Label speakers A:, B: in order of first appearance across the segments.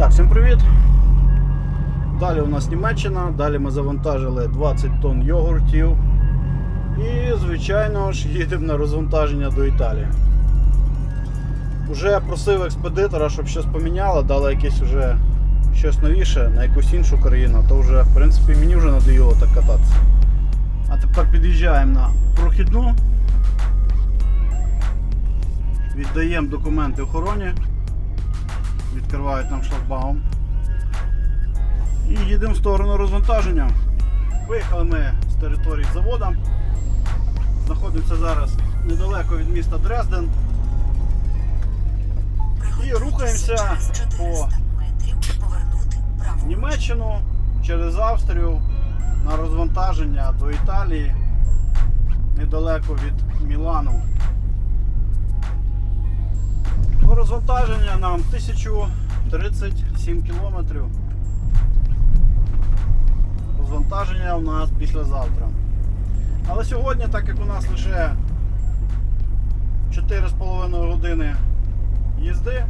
A: Так, всім привіт. Далі у нас Німеччина, далі ми завантажили 20 тонн йогуртів. І, звичайно ж, їдемо на розвантаження до Італії. Уже просив експедитора, щоб щось поміняло, дали якесь уже щось новіше на якусь іншу країну, то вже, в принципі, мені вже надоїло так кататися. А тепер під'їжджаємо на прохідну. Віддаємо документи охороні. Відкривають нам шлагбаум. І їдемо в сторону розвантаження. Виїхали ми з території заводу. Знаходимося зараз недалеко від міста Дрезден. І рухаємося по Німеччину через Австрію на розвантаження до Італії недалеко від Мілану. До розвантаження нам 1037 кілометрів. Розвантаження у нас післязавтра. Але сьогодні, так як у нас лише 4,5 години їзди,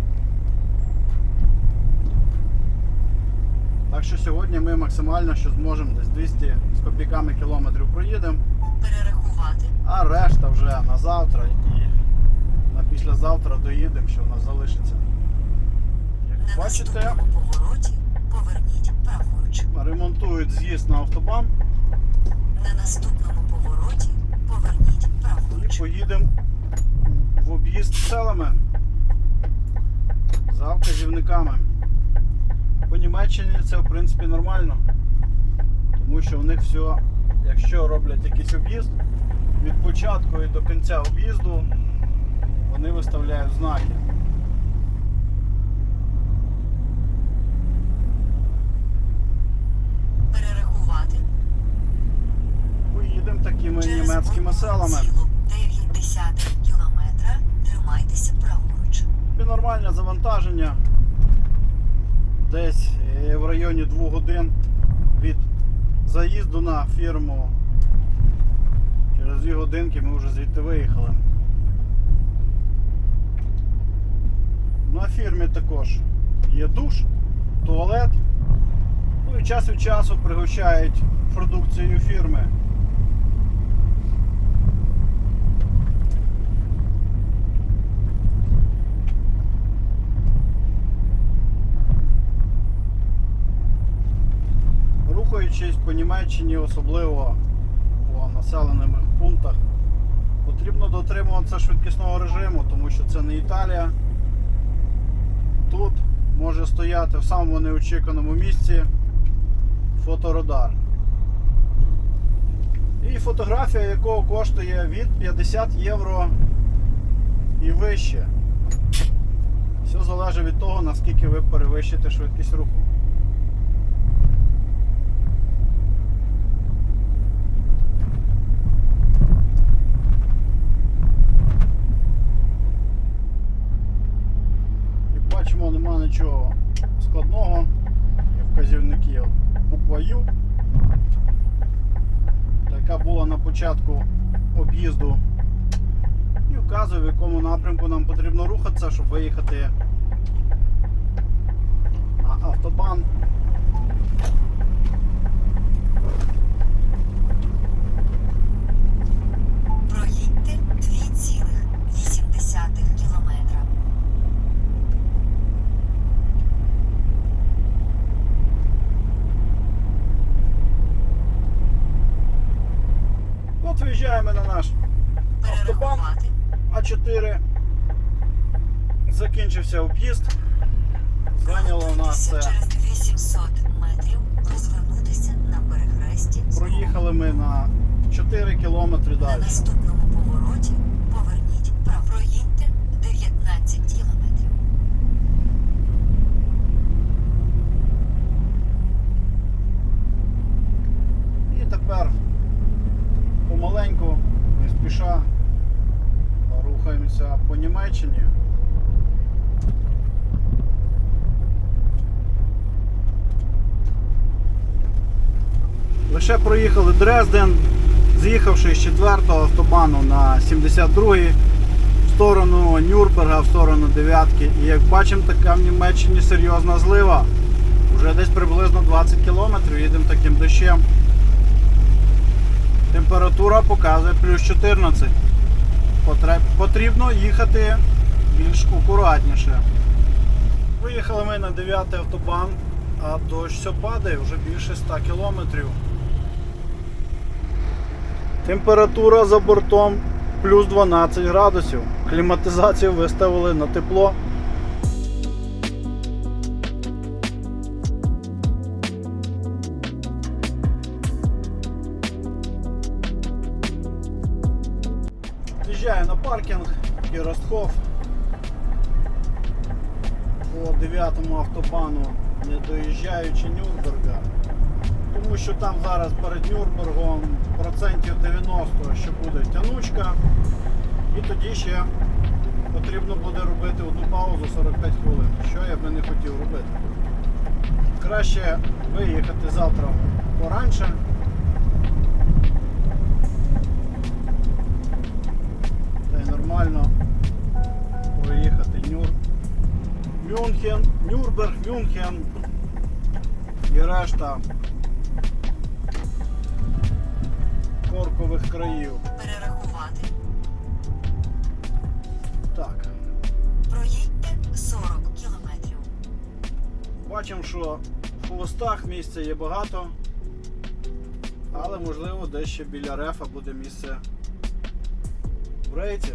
A: так що сьогодні ми максимально що зможемо десь 200 з копійками кілометрів проїдемо,
B: перерахувати
A: а решта вже на завтра і післязавтра доїдемо, що в нас залишиться. Як
B: на
A: бачите,
B: наступному повороті поверніть праворуч.
A: ремонтують з'їзд на автобан
B: На наступному повороті поверніть
A: і
B: праворуч.
A: поїдемо в об'їзд селами за вказівниками. По Німеччині це в принципі нормально, тому що у них все, якщо роблять якийсь об'їзд, від початку і до кінця об'їзду вони виставляють знаки.
B: Перерахувати
A: Поїдемо такими
B: через
A: німецькими селами.
B: 1,9 кілометра. Тримайтеся праворуч.
A: І нормальне завантаження. Десь е, в районі 2 годин від заїзду на фірму. Через 2 годинки ми вже звідти виїхали. На фірмі також є душ, туалет. Ну і час від часу пригощають продукцією фірми. Рухаючись по Німеччині, особливо по населених пунктах, потрібно дотримуватися швидкісного режиму, тому що це не Італія. Може стояти в самому неочіканому місці фоторадар. І фотографія якого коштує від 50 євро і вище. Все залежить від того, наскільки ви перевищите швидкість руху. Як бачимо, нема нічого складного. Є вказівники буква Ю, яка була на початку об'їзду. І вказує, в якому напрямку нам потрібно рухатися, щоб виїхати на автобан.
B: Проїдьте 2,8 кілометра.
A: От виїжджаємо на наш автобан
B: Перерахувати
A: А4. Закінчився об'їзд. Зайняло у нас це.
B: через 800 метрів розвернутися на перехресті.
A: Проїхали ми на 4 кілометри
B: На
A: далі.
B: наступному повороті поверніть право. Проїдьте 19 кілометрів.
A: І тепер помаленьку, не спіша, рухаємося по Німеччині. Лише проїхали Дрезден, з'їхавши з 4-го автобану на 72-й, в сторону Нюрнберга, в сторону дев'ятки. І як бачимо, така в Німеччині серйозна злива. Вже десь приблизно 20 км їдемо таким дощем. Температура показує плюс 14. Потрібно їхати більш акуратніше. Виїхали ми на 9 автобан, а дощ все падає вже більше 100 кілометрів. Температура за бортом плюс 12 градусів. Кліматизацію виставили на тепло. З'їжджаю на паркінг і Ростхоф по 9 автобану, не доїжджаючи Нюрнберга. Тому що там зараз перед Нюрнбергом процентів 90, що буде тянучка. І тоді ще потрібно буде робити одну паузу 45 хвилин, що я би не хотів робити. Краще виїхати завтра поранше. Та й нормально проїхати Нюр... Мюнхен, Нюрнберг, Мюнхен і решта коркових країв.
B: Перерахувати.
A: Так,
B: Проїдьте 40 кілометрів.
A: бачимо, що в хвостах місця є багато, але можливо десь ще біля рефа буде місце в рейці.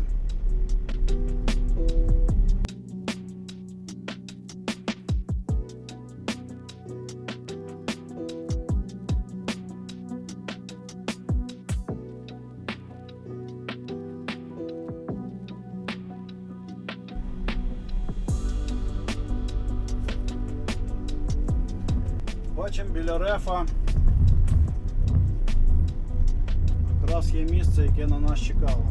A: Біля. Якраз є місце, яке на нас чекало.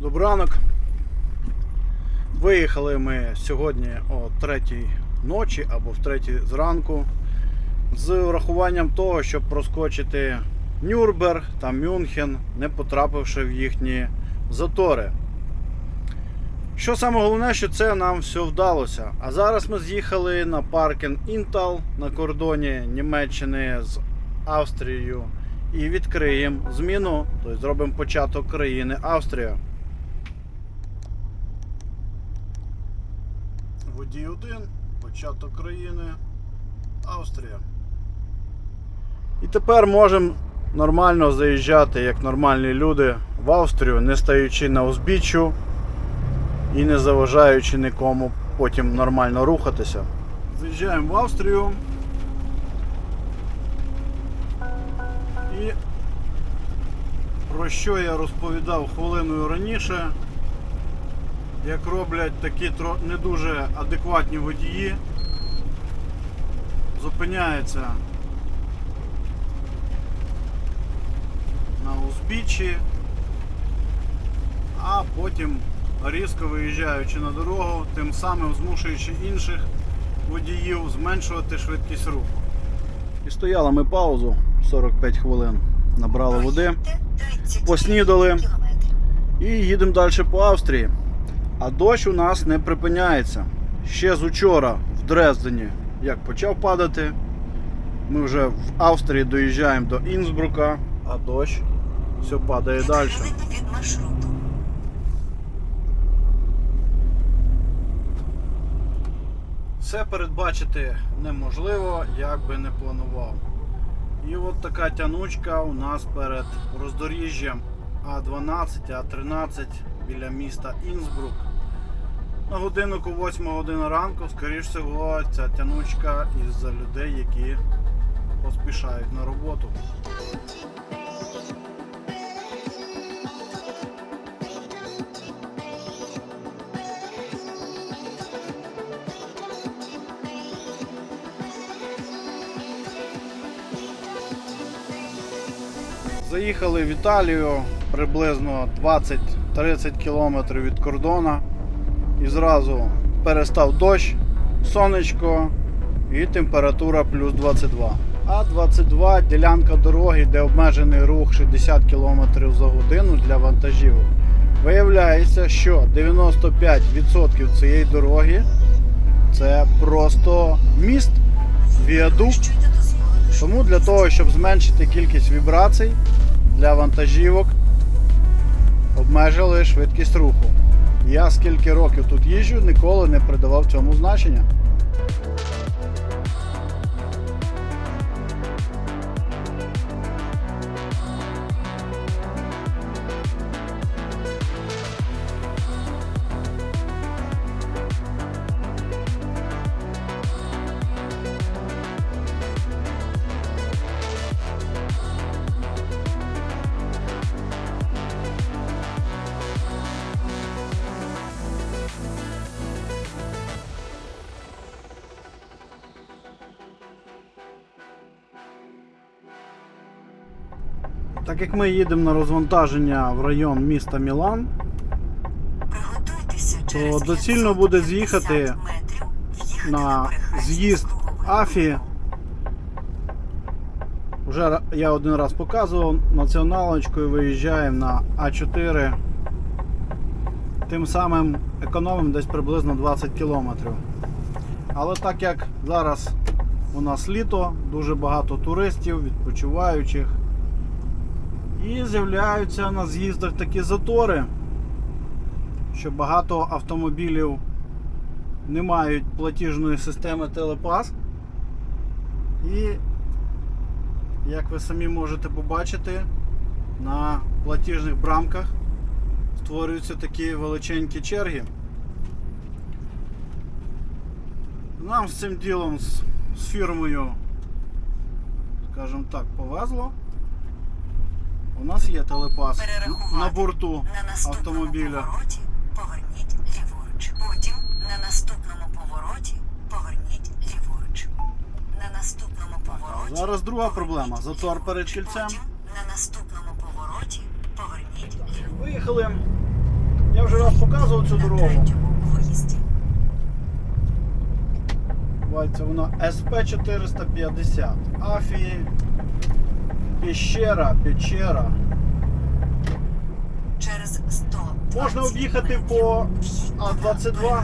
A: Добранок. Виїхали ми сьогодні о 3 ночі або в 3 зранку з урахуванням того, щоб проскочити Нюрнберг та Мюнхен, не потрапивши в їхні затори. Що саме головне, що це нам все вдалося. А зараз ми з'їхали на паркінг Інтал на кордоні Німеччини з Австрією і відкриємо зміну, тобто зробимо початок країни Австрія. Водій 1, початок країни Австрія. І тепер можемо нормально заїжджати, як нормальні люди в Австрію, не стаючи на узбіччю і не заважаючи нікому потім нормально рухатися. Заїжджаємо в Австрію. І про що я розповідав хвилиною раніше як роблять такі не дуже адекватні водії, зупиняються на узбіччі, а потім різко виїжджаючи на дорогу, тим самим змушуючи інших водіїв зменшувати швидкість руху. І стояли ми паузу 45 хвилин, набрали води. Поснідали. І їдемо далі по Австрії. А дощ у нас не припиняється. Ще з учора в Дрездені, як почав падати, ми вже в Австрії доїжджаємо до Інсбрука, а дощ все падає далі. Все передбачити неможливо, як би не планував. І от така тянучка у нас перед роздоріжжям А12, А13 біля міста Інсбрук. На годиннику 8 година ранку, скоріш всього, ця тянучка із-за людей, які поспішають на роботу. Заїхали в Італію приблизно 20-30 кілометрів від кордону. І зразу перестав дощ, сонечко і температура плюс 22. А 22 ділянка дороги, де обмежений рух 60 км за годину для вантажів. Виявляється, що 95% цієї дороги це просто міст, віадукт. Тому для того, щоб зменшити кількість вібрацій для вантажівок, обмежили швидкість руху. Я скільки років тут їжджу, ніколи не придавав цьому значення. Ми їдемо на розвантаження в район міста Мілан,
B: через
A: доцільно буде з'їхати на з'їзд Афі. Вже я один раз показував, націоналочкою виїжджаємо на А4. Тим самим економимо десь приблизно 20 кілометрів. Але так як зараз у нас літо, дуже багато туристів, відпочиваючих. І з'являються на з'їздах такі затори, що багато автомобілів не мають платіжної системи Телепас. І, як ви самі можете побачити, на платіжних брамках створюються такі величенькі черги. Нам з цим ділом, з, фірмою, скажімо так, повезло. У нас є телепас на борту
B: На
A: автомобіля.
B: повороті поверніть ліворуч. Потім на наступному повороті поверніть ліворуч. На наступному повороті.
A: зараз друга проблема. Затор перед кільцем.
B: На наступному повороті поверніть ліворуч.
A: Виїхали. Я вже раз показував цю
B: На
A: дорогу. Бачите, вона СП450. Афі. Піщера, печера.
B: Через 100
A: Можна об'їхати по А22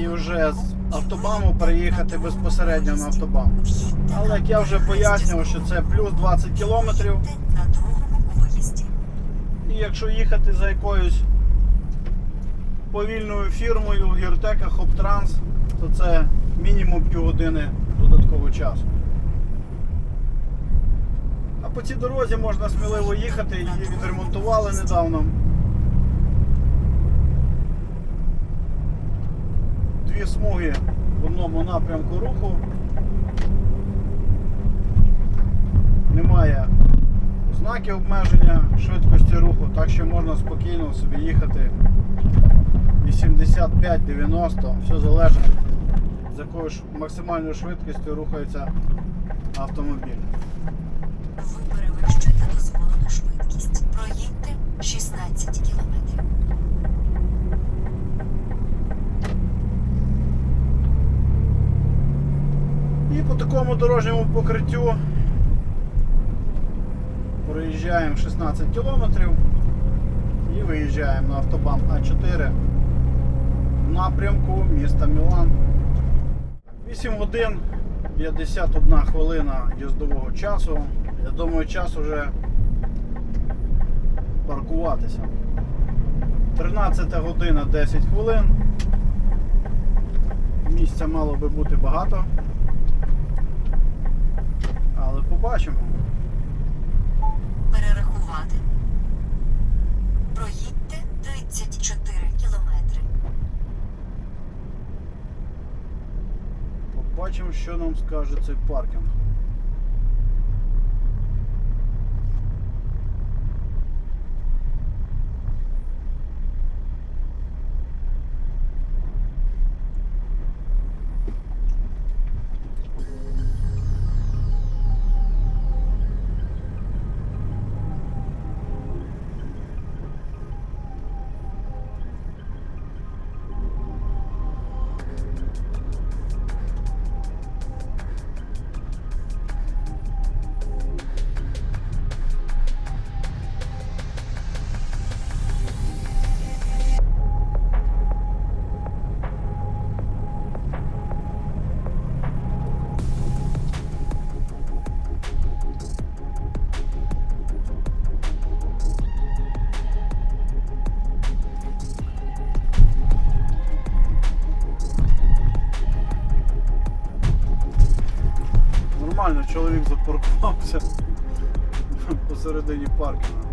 A: і вже з автобаму переїхати безпосередньо на автобам. Але як я вже пояснював, що це плюс 20 кілометрів. І якщо їхати за якоюсь повільною фірмою, Гіртека, Хоптранс, то це мінімум півгодини додаткового часу. По цій дорозі можна сміливо їхати, її відремонтували недавно. Дві смуги в одному напрямку руху. Немає знаки обмеження швидкості руху, так що можна спокійно собі їхати 85-90, все залежить з якою максимальною швидкістю рухається автомобіль.
B: 16 кілометрів.
A: І по такому дорожньому покриттю проїжджаємо 16 кілометрів і виїжджаємо на автобан А4 в напрямку міста Мілан. 8 годин 51 хвилина їздового часу. Я думаю, час вже паркуватися. 13 година 10 хвилин. Місця мало би бути багато. Але побачимо.
B: Перерахувати. Проїдьте 34 кілометри.
A: Побачимо, що нам скаже цей паркінг. Посередині паркінгу.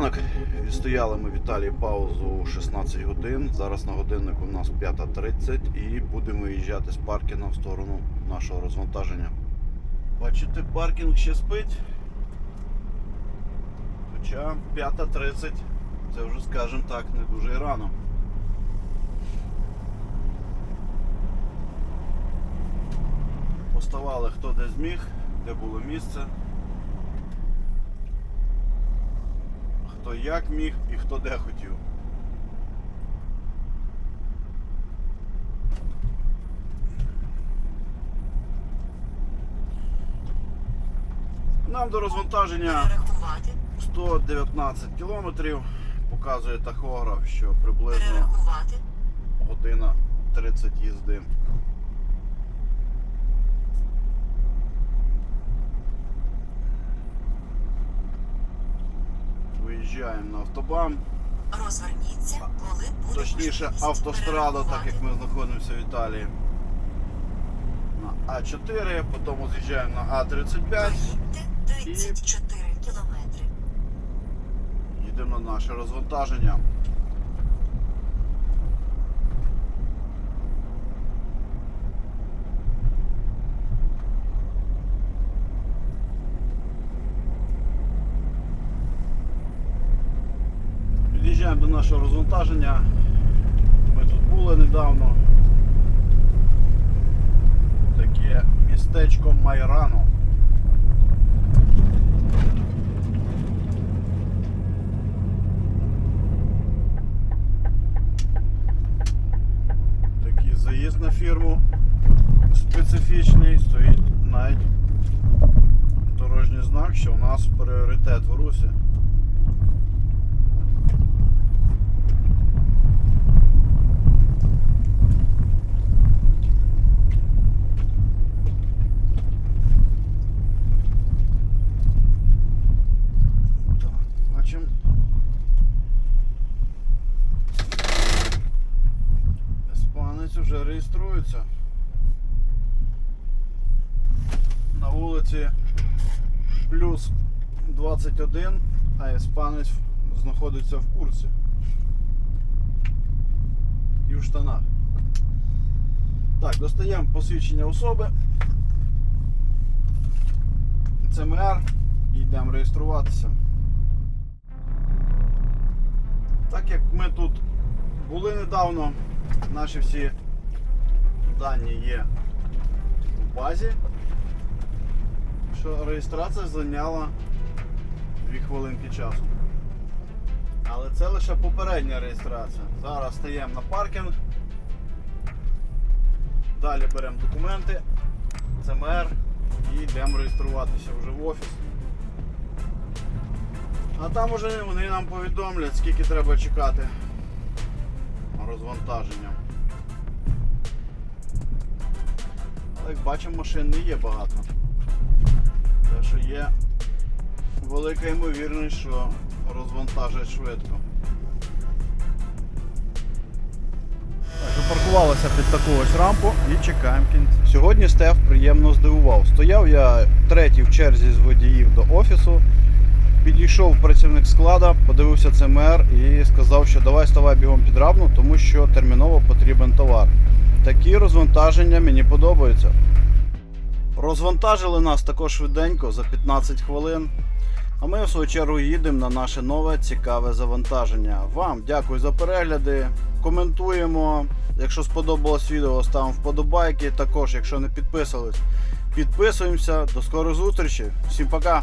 A: Ранок відстояли ми в Італії паузу 16 годин. Зараз на годиннику у нас 5.30 і будемо виїжджати з паркінгу в сторону нашого розвантаження. Бачите, паркінг ще спить. Хоча 5.30 це вже, скажімо так, не дуже і рано. Поставали хто де зміг, де було місце. Хто як міг і хто де хотів. Нам до розвантаження 119 кілометрів. Показує тахограф, що приблизно година 30 їзди. Виїжджаємо на автобан.
B: Розверніться, коли буде
A: Точніше, автострада, так як ми знаходимося в Італії. На А4, потім з'їжджаємо на А35,
B: Доїдьте 34 кілометри.
A: їдемо на наше розвантаження. Нашого розвантаження. Ми тут були недавно. Таке містечко Майрано. Такий заїзд на фірму специфічний, стоїть навіть дорожній знак, що у нас пріоритет в русі. Так, бачимо. Іспанець вже реєструється. На вулиці плюс 21, а іспанець знаходиться в курсі. І в штанах. Так, достаємо посвідчення особи. ЦМР і йдемо реєструватися. Так як ми тут були недавно, наші всі дані є в базі, що реєстрація зайняла 2 хвилинки часу. Але це лише попередня реєстрація. Зараз стаємо на паркінг. Далі беремо документи, ЦМР і йдемо реєструватися вже в офіс. А там уже вони нам повідомлять, скільки треба чекати розвантаження. Як бачимо, машин не є багато. Те, що є велика ймовірність, що розвантажать швидко. Так, під таку ось рампу і чекаємо кінця. Сьогодні Стеф приємно здивував. Стояв я третій в черзі з водіїв до офісу. Підійшов працівник склада, подивився ЦМР і сказав, що давай ставай бігом під равну, тому що терміново потрібен товар. Такі розвантаження мені подобаються. Розвантажили нас також швиденько за 15 хвилин. А ми в свою чергу їдемо на наше нове цікаве завантаження. Вам дякую за перегляди. Коментуємо. Якщо сподобалось відео, ставимо вподобайки. Також, якщо не підписались, підписуємося. До скорої зустрічі. Всім пока!